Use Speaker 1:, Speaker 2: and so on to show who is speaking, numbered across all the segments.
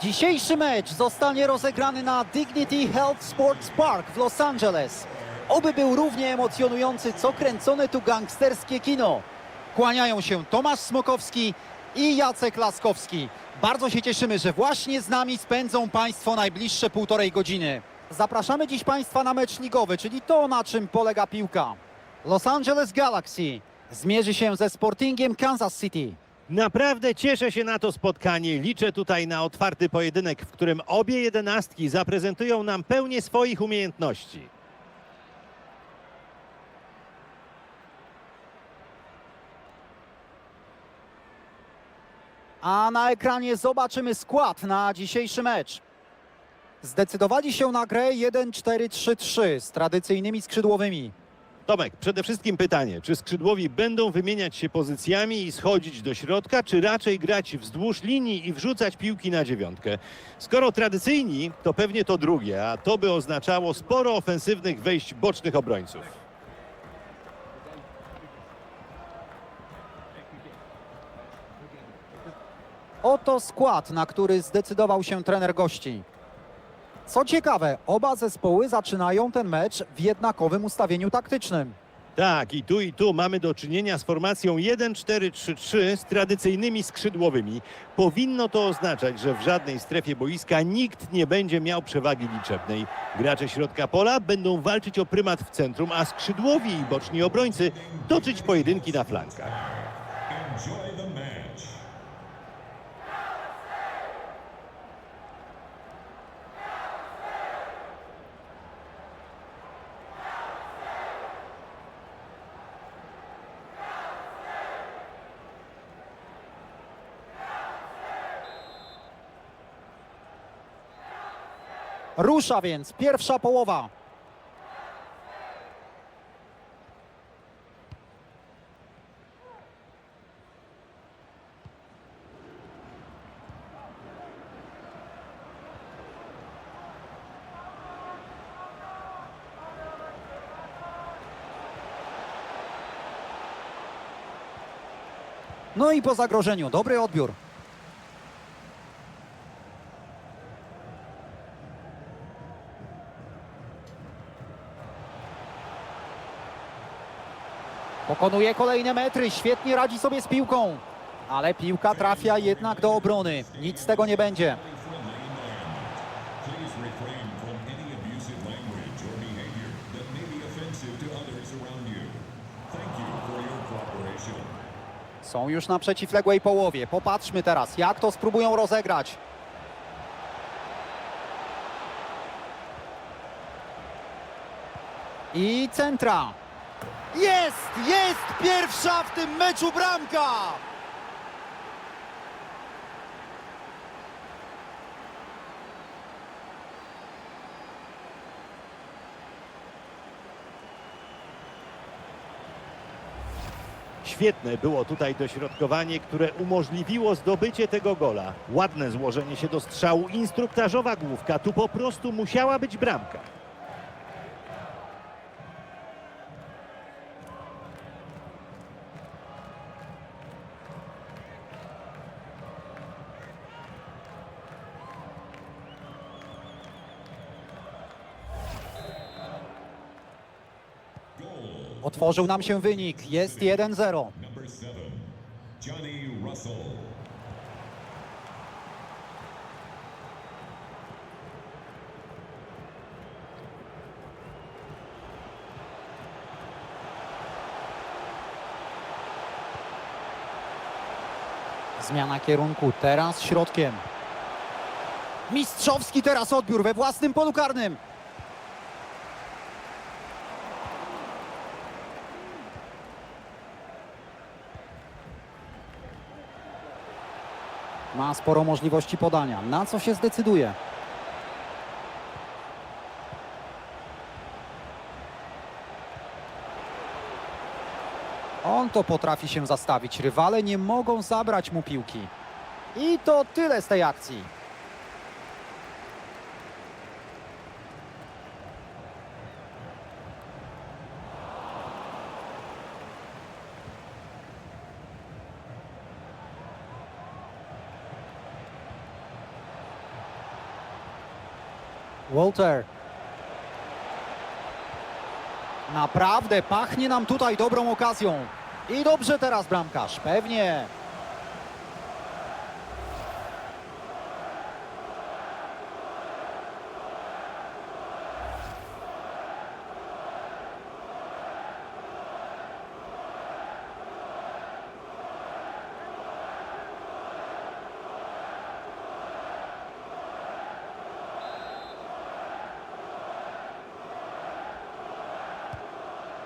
Speaker 1: Dzisiejszy mecz zostanie rozegrany na Dignity Health Sports Park w Los Angeles. Oby był równie emocjonujący, co kręcone tu gangsterskie kino. Kłaniają się Tomasz Smokowski i Jacek Laskowski. Bardzo się cieszymy, że właśnie z nami spędzą Państwo najbliższe półtorej godziny. Zapraszamy dziś Państwa na mecz ligowy, czyli to, na czym polega piłka. Los Angeles Galaxy zmierzy się ze Sportingiem Kansas City.
Speaker 2: Naprawdę cieszę się na to spotkanie. Liczę tutaj na otwarty pojedynek, w którym obie jedenastki zaprezentują nam pełnię swoich umiejętności.
Speaker 1: A na ekranie zobaczymy skład na dzisiejszy mecz. Zdecydowali się na grę 1-4-3-3 z tradycyjnymi skrzydłowymi.
Speaker 2: Tomek, przede wszystkim pytanie, czy skrzydłowi będą wymieniać się pozycjami i schodzić do środka, czy raczej grać wzdłuż linii i wrzucać piłki na dziewiątkę? Skoro tradycyjni, to pewnie to drugie, a to by oznaczało sporo ofensywnych wejść bocznych obrońców.
Speaker 1: Oto skład, na który zdecydował się trener gości. Co ciekawe, oba zespoły zaczynają ten mecz w jednakowym ustawieniu taktycznym.
Speaker 2: Tak, i tu i tu mamy do czynienia z formacją 1-4-3-3 z tradycyjnymi skrzydłowymi. Powinno to oznaczać, że w żadnej strefie boiska nikt nie będzie miał przewagi liczebnej. Gracze środka pola będą walczyć o prymat w centrum, a skrzydłowi i boczni obrońcy toczyć pojedynki na flankach.
Speaker 1: Rusza więc pierwsza połowa. No i po zagrożeniu, dobry odbiór. Pokonuje kolejne metry, świetnie radzi sobie z piłką. Ale piłka trafia jednak do obrony. Nic z tego nie będzie. Są już na przeciwległej połowie. Popatrzmy teraz, jak to spróbują rozegrać. I centra. Jest! Jest pierwsza w tym meczu bramka!
Speaker 2: Świetne było tutaj dośrodkowanie, które umożliwiło zdobycie tego gola. Ładne złożenie się do strzału, instruktażowa główka, tu po prostu musiała być bramka.
Speaker 1: Otworzył nam się wynik. Jest 1-0.
Speaker 3: number seven, Johnny Russell.
Speaker 1: Zmiana kierunku, teraz środkiem. Mistrzowski teraz odbiór we własnym polu karnym. Ma sporo możliwości podania. Na co się zdecyduje? On to potrafi się zastawić. Rywale nie mogą zabrać mu piłki. I to tyle z tej akcji. Walter. Naprawdę pachnie nam tutaj dobrą okazją. I dobrze teraz bramkarz, pewnie.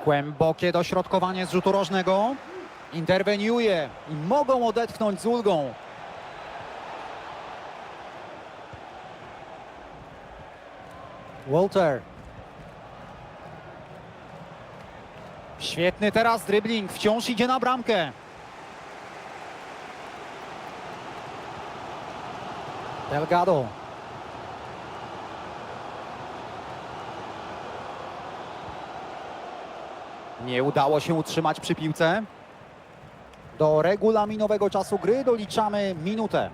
Speaker 1: Głębokie dośrodkowanie z rzutu rożnego. Interweniuje i mogą odetchnąć z ulgą. Walter. Świetny teraz dribbling, wciąż idzie na bramkę. Delgado. Nie udało się utrzymać przy piłce. Do regulaminowego czasu gry doliczamy minutę.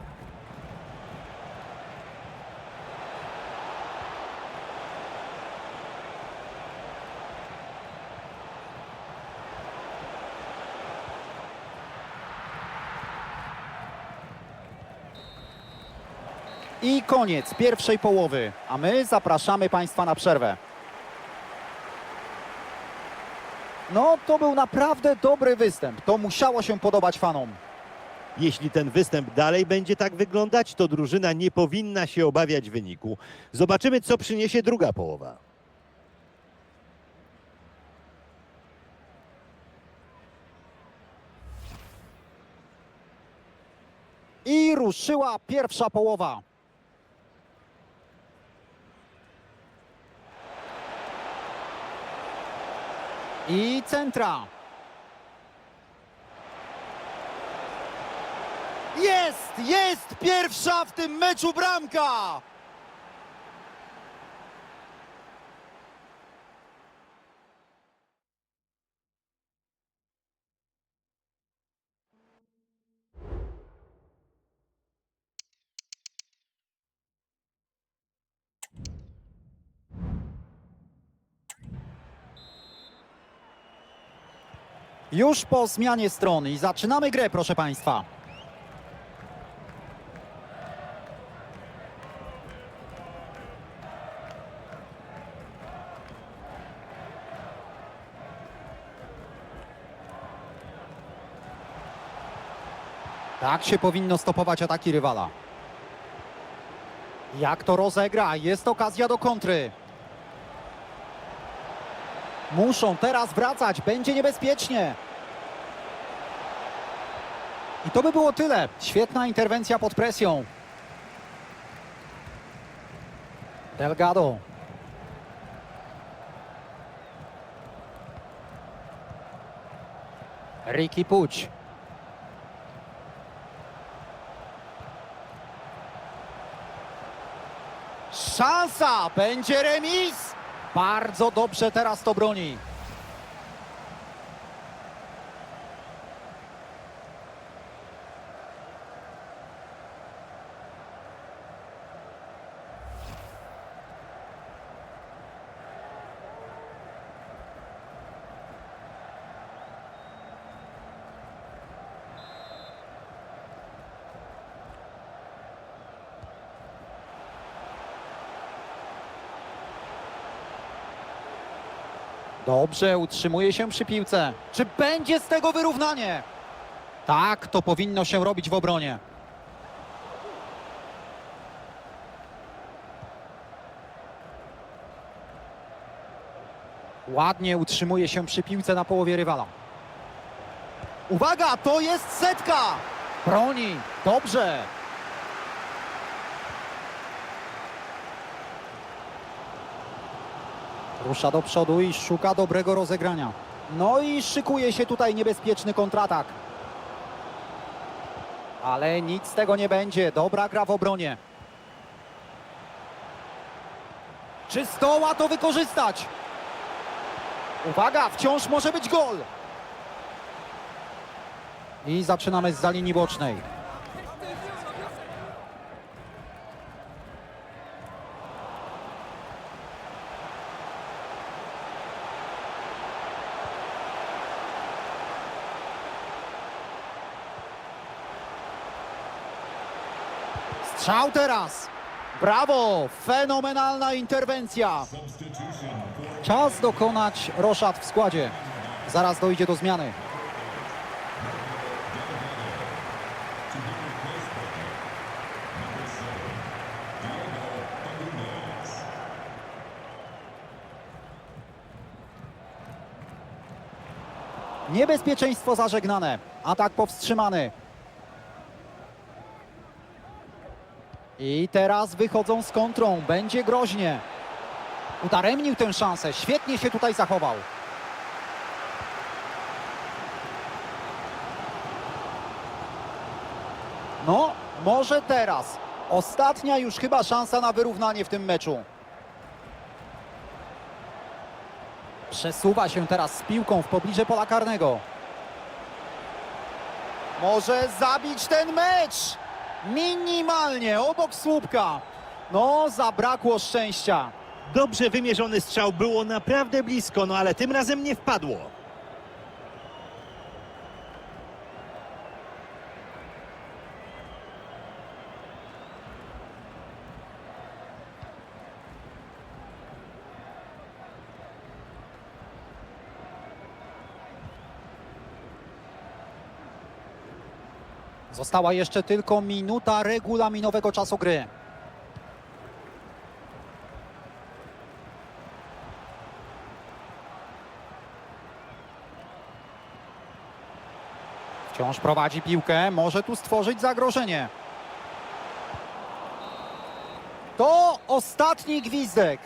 Speaker 1: I koniec pierwszej połowy, a my zapraszamy Państwa na przerwę. No, to był naprawdę dobry występ. To musiało się podobać fanom.
Speaker 2: Jeśli ten występ dalej będzie tak wyglądać, to drużyna nie powinna się obawiać wyniku. Zobaczymy, co przyniesie druga połowa.
Speaker 1: I ruszyła pierwsza połowa. I centra. Jest, jest pierwsza w tym meczu bramka! Już po zmianie strony i zaczynamy grę, proszę Państwa. Tak się powinno stopować ataki rywala. Jak to rozegra? Jest okazja do kontry. Muszą teraz wracać, będzie niebezpiecznie. I to by było tyle. Świetna interwencja pod presją. Delgado. Ricky Puć. Szansa! Będzie remis! Bardzo dobrze teraz to broni. Dobrze, utrzymuje się przy piłce. Czy będzie z tego wyrównanie? Tak, to powinno się robić w obronie. Ładnie utrzymuje się przy piłce na połowie rywala. Uwaga, to jest setka! Broni, dobrze. Rusza do przodu i szuka dobrego rozegrania. No i szykuje się tutaj niebezpieczny kontratak. Ale nic z tego nie będzie. Dobra gra w obronie. Czy zdoła to wykorzystać? Uwaga, wciąż może być gol. I zaczynamy z za linii bocznej. Strzał teraz. Brawo! Fenomenalna interwencja. Czas dokonać roszad w składzie. Zaraz dojdzie do zmiany. Niebezpieczeństwo zażegnane. Atak powstrzymany. I teraz wychodzą z kontrą. Będzie groźnie. Udaremnił tę szansę. Świetnie się tutaj zachował. No, może teraz. Ostatnia już chyba szansa na wyrównanie w tym meczu. Przesuwa się teraz z piłką w pobliże pola karnego. Może zabić ten mecz! Minimalnie, obok słupka. No, zabrakło szczęścia.
Speaker 2: Dobrze wymierzony strzał, było naprawdę blisko, no ale tym razem nie wpadło.
Speaker 1: Została jeszcze tylko minuta regulaminowego czasu gry. Wciąż prowadzi piłkę, może tu stworzyć zagrożenie. To ostatni gwizdek,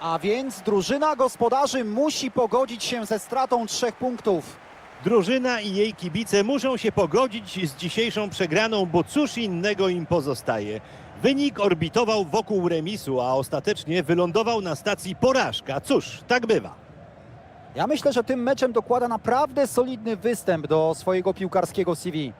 Speaker 1: a więc drużyna gospodarzy musi pogodzić się ze stratą trzech punktów.
Speaker 2: Drużyna i jej kibice muszą się pogodzić z dzisiejszą przegraną, bo cóż innego im pozostaje. Wynik orbitował wokół remisu, a ostatecznie wylądował na stacji porażka. Cóż, tak bywa.
Speaker 1: Ja myślę, że tym meczem dokłada naprawdę solidny występ do swojego piłkarskiego CV.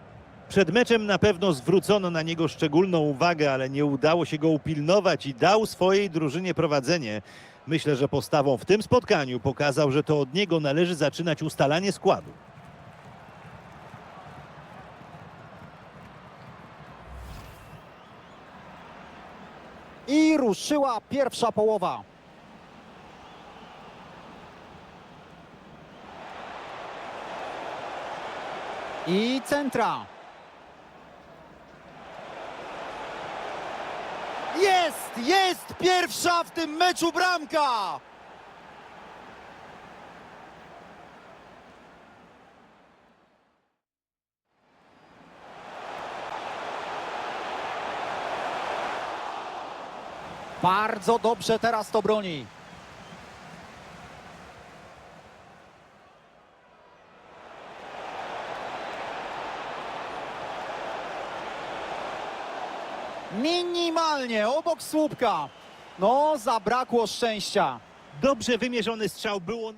Speaker 2: Przed meczem na pewno zwrócono na niego szczególną uwagę, ale nie udało się go upilnować i dał swojej drużynie prowadzenie. Myślę, że postawą w tym spotkaniu pokazał, że to od niego należy zaczynać ustalanie składu.
Speaker 1: I ruszyła pierwsza połowa. I centra. Jest, jest pierwsza w tym meczu bramka! Bardzo dobrze teraz to broni. Minimalnie obok słupka. No, zabrakło szczęścia.
Speaker 2: Dobrze wymierzony strzał było